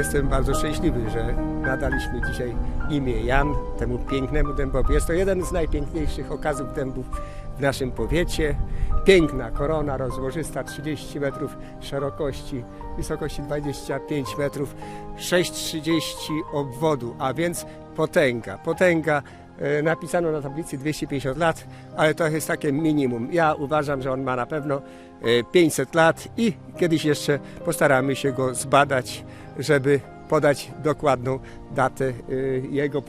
jestem bardzo szczęśliwy, że nadaliśmy dzisiaj imię Jan temu pięknemu dębowi. Jest to jeden z najpiękniejszych okazów dębów w naszym powiecie. Piękna korona rozłożysta, 30 metrów szerokości, wysokości 25 metrów, 6,30 obwodu, a więc potęga. Potęga napisano na tablicy 250 lat, ale to jest takie minimum. Ja uważam, że on ma na pewno e, 500 lat i kiedyś jeszcze postaramy się go zbadać, żeby podać dokładną datę e, jego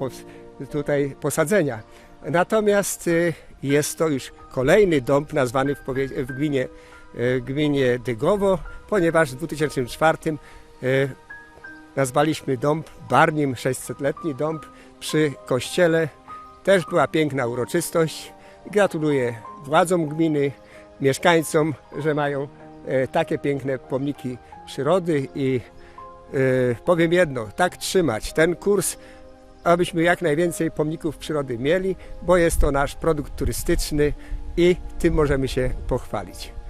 tutaj posadzenia. Natomiast e, jest to już kolejny dąb nazwany w, w gminie, e, gminie Dygowo, ponieważ w 2004 e, nazwaliśmy dąb Barnim 600-letni dąb przy kościele. Też była piękna uroczystość. Gratuluję władzom gminy, mieszkańcom, że mają e, takie piękne pomniki przyrody i e, powiem jedno, tak trzymać ten kurs, abyśmy jak najwięcej pomników przyrody mieli, bo jest to nasz produkt turystyczny i tym możemy się pochwalić.